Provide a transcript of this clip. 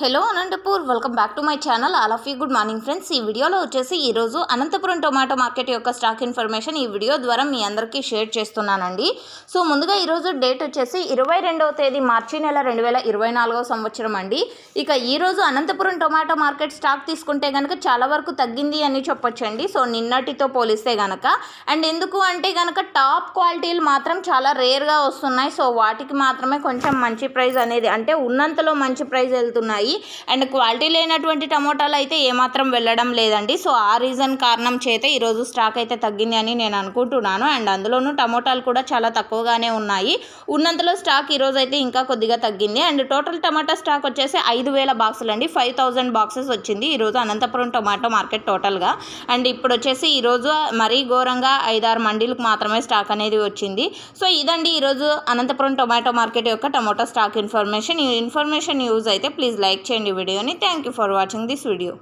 Hello Anantapur welcome back to my channel. All of you good morning friends. ఈ వీడియోలో వచ్చేసి ఈరోజు Anantapuram tomato market యొక్క స్టాక్ ఇన్ఫర్మేషన్ ఈ వీడియో ద్వారా మీ అందరికీ షేర్ చేస్తున్నానండి. సో ముందుగా ఈరోజు డేట్ వచ్చేసి ఇరవై రెండవ తేదీ మార్చి నెల రెండు వేల ఇరవై నాలుగవ సంవత్సరం అండి. ఇక ఈరోజు అనంతపురం టొమాటో మార్కెట్ స్టాక్ తీసుకుంటే కనుక చాలా వరకు తగ్గింది అని చెప్పొచ్చండి. సో నిన్నటితో పోలిస్తే కనుక అండ్ ఎందుకు అంటే కనుక టాప్ క్వాలిటీలు మాత్రం చాలా రేర్గా వస్తున్నాయి. సో వాటికి మాత్రమే కొంచెం మంచి ప్రైస్ అనేది అంటే ఉన్నంతలో మంచి ప్రైస్ వెళ్తున్నాయి. అండ్ క్వాలిటీ లేనటువంటి టమోటాలు అయితే ఏమాత్రం వెళ్ళడం లేదండి. సో ఆ రీజన్ కారణం చేత ఈరోజు స్టాక్ అయితే తగ్గింది అని నేను అనుకుంటున్నాను. అండ్ అందులోనూ టమోటాలు కూడా చాలా తక్కువగానే ఉన్నాయి. ఉన్నంతలో స్టాక్ ఈరోజు అయితే ఇంకా కొద్దిగా తగ్గింది. అండ్ టోటల్ టమాటా స్టాక్ వచ్చేసి ఐదు వేల బాక్సులు అండి. ఫైవ్ థౌజండ్ బాక్సెస్ వచ్చింది ఈరోజు అనంతపురం టొమాటో మార్కెట్ టోటల్గా. అండ్ ఇప్పుడు వచ్చేసి ఈరోజు మరీ ఘోరంగా ఐదారు మండీలకు మాత్రమే స్టాక్ అనేది వచ్చింది. సో ఇదండి ఈరోజు అనంతపురం టొమాటో మార్కెట్ యొక్క టమోటా స్టాక్ ఇన్ఫర్మేషన్. ఈ ఇన్ఫర్మేషన్ యూజ్ అయితే ప్లీజ్ లైక్ లైక్ చేయండి వీడియోని. Thank you for watching this video